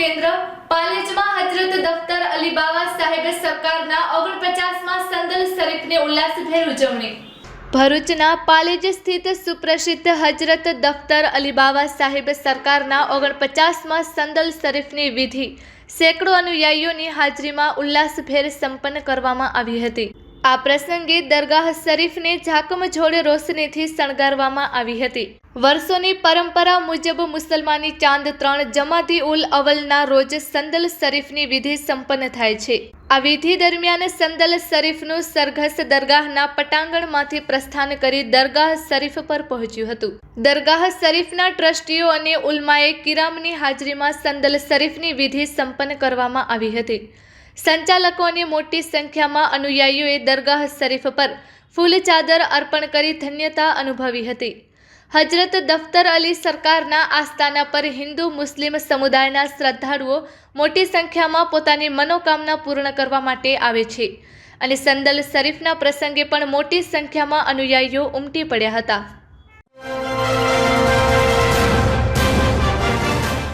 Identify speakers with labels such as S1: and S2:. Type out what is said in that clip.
S1: કેન્દ્ર પાલેજમાં હજરત દફતર અલીબાવા સાહેબ સરકારના ઓગણપચાસમાં સંદલ શરીફની ઉલ્લાસભેર ઉજવણી. ભરૂચના પાલેજ સ્થિત સુપ્રસિદ્ધ હજરત દફતર અલીબાવા સાહેબ સરકારના ઓગણપચાસમાં સંદલ શરીફની વિધિ સેંકડો અનુયાયીઓની હાજરીમાં ઉલ્લાસભેર સંપન્ન કરવામાં આવી હતી. આ પ્રસંગે દરગાહ શરીફને ઝાકમઝોળ રોશનીથી શણગારવામાં આવી હતી. વર્ષોની પરંપરા મુજબ મુસલમાની ચાંદ ત્રણ જમાતી ઉલ અવલના રોજ સંદલ શરીફની વિધિ સંપન્ન થાય છે. આ વિધિ દરમિયાન સંદલ શરીફનું સરઘસ દરગાહના પટાંગણમાંથી પ્રસ્થાન કરી દરગાહ શરીફ પર પહોંચ્યું હતું. દરગાહ શરીફના ટ્રસ્ટીઓ અને ઉલમાએ કિરામની હાજરીમાં સંદલ શરીફની વિધિ સંપન્ન કરવામાં આવી હતી. સંચાલકો અને મોટી સંખ્યામાં અનુયાયીઓએ દરગાહ શરીફ પર ફૂલ ચાદર અર્પણ કરી ધન્યતા અનુભવી હતી. હજરત દફતર અલી સરકારના આસ્થાના પર હિન્દુ મુસ્લિમ સમુદાયના શ્રદ્ધાળુઓ મોટી સંખ્યામાં પોતાની મનોકામના પૂર્ણ કરવા માટે આવે છે અને સંદલ શરીફના પ્રસંગે પણ મોટી સંખ્યામાં અનુયાયીઓ ઉમટી પડ્યા હતા.